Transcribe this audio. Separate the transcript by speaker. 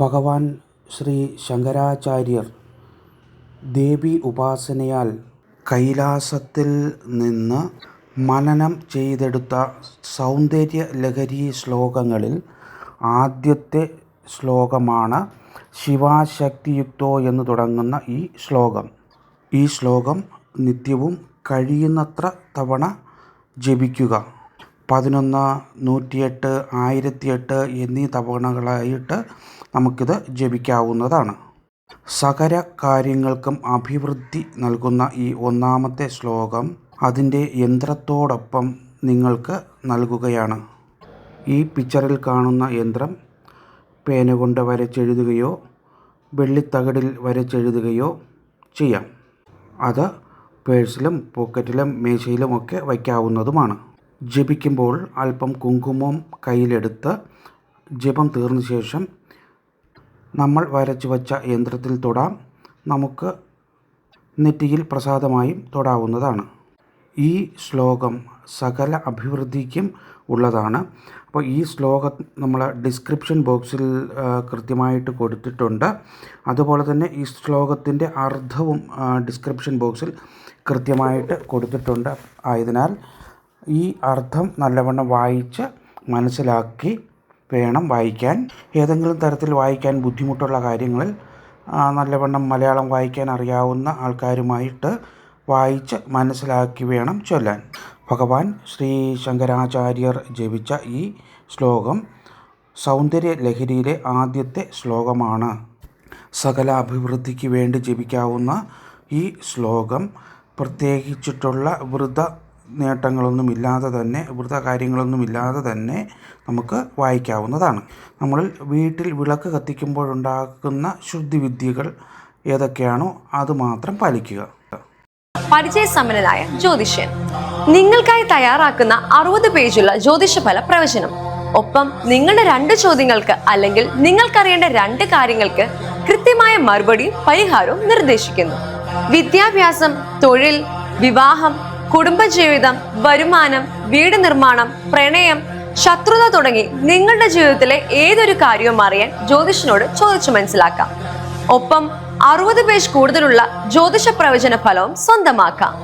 Speaker 1: ഭഗവാൻ ശ്രീ ശങ്കരാചാര്യർ ദേവി ഉപാസനയാൽ കൈലാസത്തിൽ നിന്ന് മനനം ചെയ്തെടുത്ത സൗന്ദര്യ ലഹരി ശ്ലോകങ്ങളിൽ ആദ്യത്തെ ശ്ലോകമാണ് ശിവാശക്തിയുക്തോ എന്ന് തുടങ്ങുന്ന ഈ ശ്ലോകം. ഈ ശ്ലോകം നിത്യവും കഴിയുന്നത്ര തവണ ജപിക്കുക. പതിനൊന്ന് നൂറ്റിയെട്ട് ആയിരത്തിയെട്ട് എന്നീ തവണകളായിട്ട് നമുക്കിത് ജപിക്കാവുന്നതാണ്. സകല കാര്യങ്ങൾക്കും അഭിവൃദ്ധി നൽകുന്ന ഈ ഒന്നാമത്തെ ശ്ലോകം അതിന്റെ യന്ത്രത്തോടൊപ്പം നിങ്ങൾക്ക് നൽകുകയാണ്. ഈ പിക്ചറിൽ കാണുന്ന യന്ത്രം പേന കൊണ്ട് വരച്ചെഴുതുകയോ വെള്ളിത്തകിടിൽ വരച്ചെഴുതുകയോ ചെയ്യാം. അത് പേഴ്സിലും പോക്കറ്റിലും മേശയിലും ഒക്കെ വയ്ക്കാവുന്നതുമാണ്. ജപിക്കുമ്പോൾ അല്പം കുങ്കുമം കയ്യിലെടുത്ത് ജപം തീർന്ന ശേഷം നമ്മൾ വരച്ചു വച്ച യന്ത്രത്തിൽ തൊടാം. നമുക്ക് നെറ്റിയിൽ പ്രസാദമായും തൊടാവുന്നതാണ്. ഈ ശ്ലോകം സകല അഭിവൃദ്ധിക്കും ഉള്ളതാണ്. അപ്പോൾ ഈ ശ്ലോകം നമ്മൾ ഡിസ്ക്രിപ്ഷൻ ബോക്സിൽ കൃത്യമായിട്ട് കൊടുത്തിട്ടുണ്ട്. അതുപോലെ തന്നെ ഈ ശ്ലോകത്തിന്റെ അർത്ഥവും ഡിസ്ക്രിപ്ഷൻ ബോക്സിൽ കൃത്യമായിട്ട് കൊടുത്തിട്ടുണ്ട്. ആയതിനാൽ ഈ അർത്ഥം നല്ലവണ്ണം വായിച്ച് മനസ്സിലാക്കി വേണം വായിക്കാൻ. ഏതെങ്കിലും തരത്തിൽ വായിക്കാൻ ബുദ്ധിമുട്ടുള്ള കാര്യങ്ങളിൽ നല്ലവണ്ണം മലയാളം വായിക്കാൻ അറിയാവുന്ന ആൾക്കാരുമായിട്ട് വായിച്ച് മനസ്സിലാക്കി വേണം ചൊല്ലാൻ. ഭഗവാൻ ശ്രീ ശങ്കരാചാര്യർ ജപിച്ച ഈ ശ്ലോകം സൗന്ദര്യ ലഹരിയിലെ ആദ്യത്തെ ശ്ലോകമാണ്. സകല അഭിവൃദ്ധിക്ക് വേണ്ടി ജപിക്കാവുന്ന ഈ ശ്ലോകം പ്രത്യേകിച്ചിട്ടുള്ള വ്രത നേട്ടങ്ങളൊന്നുമില്ലാതെ തന്നെ ഇവിടുത്തെ കാര്യങ്ങളൊന്നും ഇല്ലാതെ തന്നെ നമുക്ക് വായിക്കാവുന്നതാണ്. നമ്മൾ വീട്ടിൽ വിളക്ക് കത്തിക്കുമ്പോഴുണ്ടാക്കുന്ന ശുദ്ധിവിദ്യകൾ ഏതൊക്കെയാണോ അത് മാത്രം പാലിക്കുക.
Speaker 2: പരിചയസമ്പന്നനായ ജ്യോതിഷ്യൻ. നിങ്ങൾക്കായി തയ്യാറാക്കുന്ന അറുപത് പേജുള്ള ജ്യോതിഷഫല പ്രവചനം. ഒപ്പം നിങ്ങളുടെ രണ്ട് ചോദ്യങ്ങൾക്ക് അല്ലെങ്കിൽ നിങ്ങൾക്കറിയേണ്ട രണ്ട് കാര്യങ്ങൾക്ക് കൃത്യമായ മറുപടിയും പരിഹാരവും നിർദ്ദേശിക്കുന്നു. വിദ്യാഭ്യാസം തൊഴിൽ വിവാഹം കുടുംബജീവിതം വരുമാനം വീട് നിർമ്മാണം പ്രണയം ശത്രുത തുടങ്ങി നിങ്ങളുടെ ജീവിതത്തിലെ ഏതൊരു കാര്യവും അറിയാൻ ജ്യോതിഷനോട് ചോദിച്ചു മനസ്സിലാക്കാം. ഒപ്പം അറുപത് പേജ് കൂടുതലുള്ള ജ്യോതിഷ പ്രവചന ഫലവും സ്വന്തമാക്കാം.